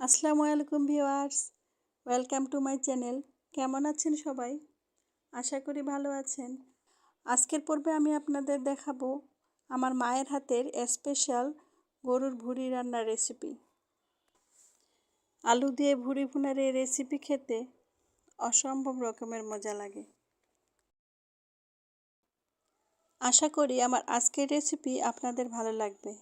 আসসালামু আলাইকুম viewers, welcome to my channel. কেমন আছেন সবাই? আশা করি ভালো আছেন। আজকের পর্বে আমি আপনাদের দেখাবো আমার মায়ের হাতের স্পেশাল গরুর ভুড়ি রান্নার রেসিপি আলু দিয়ে ভুড়ি ভুনার এই রেসিপি খেতে অসম্ভব রকমের মজা লাগে। আশা করি আমার আজকের রেসিপি আপনাদের ভালো লাগবে।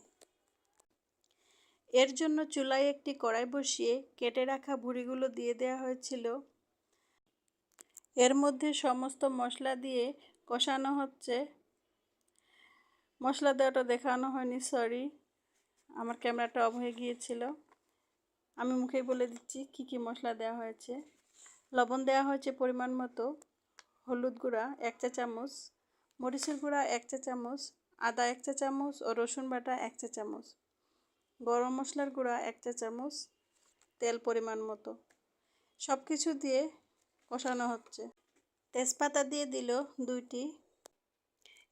এর জন্য চুলায় একটি কড়াই বসিয়ে কেটে রাখা ভুড়িগুলো দিয়ে দেওয়া হয়েছিল। এর মধ্যে সমস্ত মশলা দিয়ে কষানো হচ্ছে। মশলা দেওয়াটা দেখানো হয়নি সরি আমার ক্যামেরাটা অফ হয়ে গিয়েছিল। আমি মুখেই বলে দিচ্ছি, কি কি মশলা দেওয়া হয়েছে। লবণ দেওয়া হয়েছে পরিমাণ মতো, হলুদ গুঁড়া এক চা চামচ, মরিচের গুঁড়া এক চা চামচ, আদা এক চা চামচ ও রসুন বাটা এক চা চামচ। গরম মশলার গুঁড়া এক চা চামচ, তেল পরিমাণ মতো। সব কিছু দিয়ে কষানো হচ্ছে। তেজপাতা দিয়ে দিল দুইটি।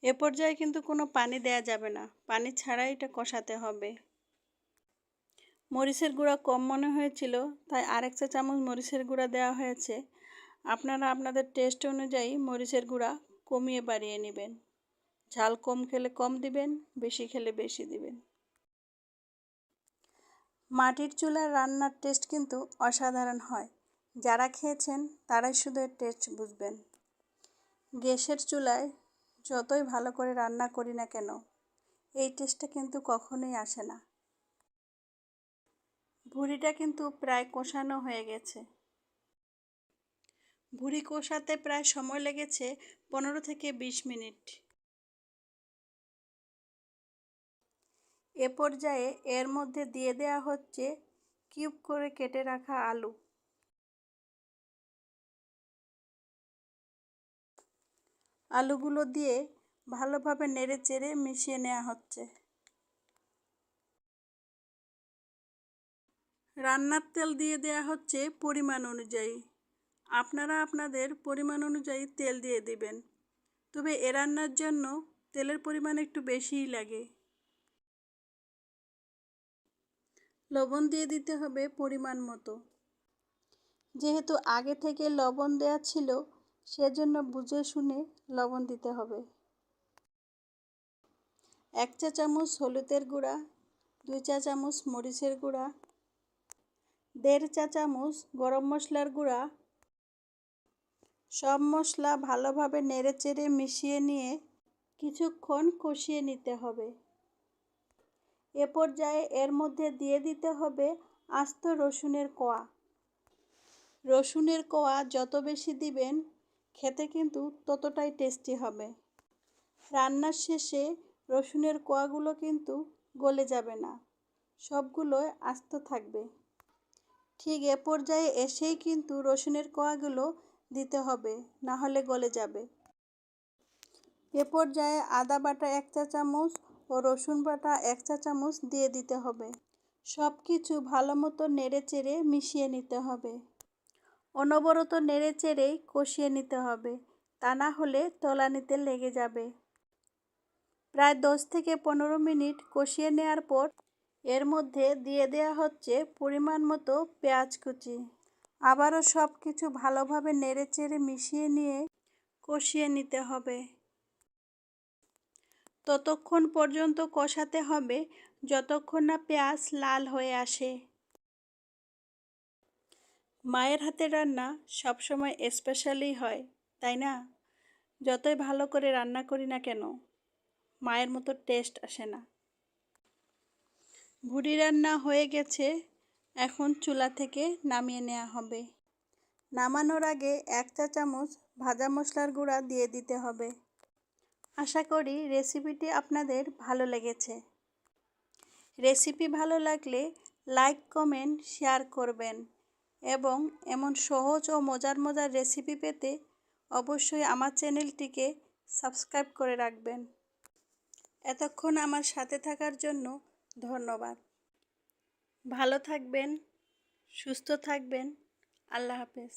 এ পর্যায়ে কিন্তু কোনো পানি দেয়া যাবে না। পানি ছাড়াই এটা কষাতে হবে। মরিচের গুঁড়া কম মনে হয়েছিল, তাই আরেক চা চামচ মরিচের গুঁড়া দেওয়া হয়েছে। আপনারা আপনাদের টেস্ট অনুযায়ী মরিচের গুঁড়া কমিয়ে বাড়িয়ে নেবেন। ঝাল কম খেলে কম দিবেন, বেশি খেলে বেশি দিবেন। মাটির চুলার রান্নার টেস্ট কিন্তু অসাধারণ হয়। যারা খেয়েছেন, তারাই শুধু এর টেস্ট বুঝবেন। গ্যাসের চুলায় যতই ভালো করে রান্না করি না কেন, এই টেস্টটা কিন্তু কখনোই আসে না। ভুড়িটা কিন্তু প্রায় কষানো হয়ে গেছে। ভুড়ি কষাতে প্রায় সময় লেগেছে পনেরো থেকে বিশ মিনিট। এ পর্যায়ে এর মধ্যে দিয়ে দেওয়া হচ্ছে কিউব করে কেটে রাখা আলু। আলুগুলো দিয়ে ভালোভাবে নেড়ে চেড়ে মিশিয়ে নেওয়া হচ্ছে। রান্নার তেল দিয়ে দেওয়া হচ্ছে পরিমাণ অনুযায়ী। আপনারা আপনাদের পরিমাণ অনুযায়ী তেল দিয়ে দিবেন। তবে এ রান্নার জন্য তেলের পরিমাণ একটু বেশিই লাগে। লবণ দিয়ে দিতে হবে পরিমাণ মতো। যেহেতু আগে থেকে লবণ দেওয়া ছিল, সেজন্য বুঝে শুনে লবণ দিতে হবে। এক চা চামচ হলুদের গুঁড়া, দুই চা চামচ মরিচের গুঁড়া, দেড় চা চামচ গরম মশলার গুঁড়া। সব মশলা ভালোভাবে নেড়ে চেড়ে মিশিয়ে নিয়ে কিছুক্ষণ কষিয়ে নিতে হবে। এ পর্যায়ে এর মধ্যে দিয়ে দিতে হবে আস্ত রসুনের কোয়া। রসুনের কোয়া যত বেশি দিবেন, খেতে কিন্তু ততটাই টেস্টি হবে। রান্নার শেষে রসুনের কোয়াগুলো কিন্তু গলে যাবে না, সবগুলো আস্ত থাকবে। ঠিক এ পর্যায়ে এসেই কিন্তু রসুনের কোয়াগুলো দিতে হবে, না হলে গলে যাবে। এ পর্যায়ে আদা বাটা এক চা চামচ ও রসুন বাটা এক চা চামচ দিয়ে দিতে হবে। সব কিছু ভালো মতো নেড়ে চেড়ে মিশিয়ে নিতে হবে। অনবরত নেড়ে চেড়েই কষিয়ে নিতে হবে, তা না হলে তলানিতে লেগে যাবে। প্রায় দশ থেকে পনেরো মিনিট কষিয়ে নেওয়ার পর এর মধ্যে দিয়ে দেওয়া হচ্ছে পরিমাণ মতো পেঁয়াজ কুচি। আবারও সব কিছু ভালোভাবে নেড়ে চেড়ে মিশিয়ে নিয়ে কষিয়ে নিতে হবে। ততক্ষণ পর্যন্ত কষাতে হবে যতক্ষণ না পেঁয়াজ লাল হয়ে আসে। মায়ের হাতের রান্না সবসময় স্পেশালি হয়, তাই না? যতই ভালো করে রান্না করি না কেন, মায়ের মতো টেস্ট আসে না। ভুড়ি রান্না হয়ে গেছে, এখন চুলা থেকে নামিয়ে নেওয়া হবে। নামানোর আগে এক চা চামচ ভাজা মশলার গুঁড়া দিয়ে দিতে হবে। আশা করি রেসিপিটি আপনাদের ভালো লেগেছে। রেসিপি ভালো লাগলে লাইক, কমেন্ট, শেয়ার করবেন এবং এমন সহজ ও মজার মজার রেসিপি পেতে অবশ্যই আমার চ্যানেলটিকে সাবস্ক্রাইব করে রাখবেন। এতক্ষণ আমার সাথে থাকার জন্য ধন্যবাদ। ভালো থাকবেন, সুস্থ থাকবেন, আল্লাহ হাফেজ।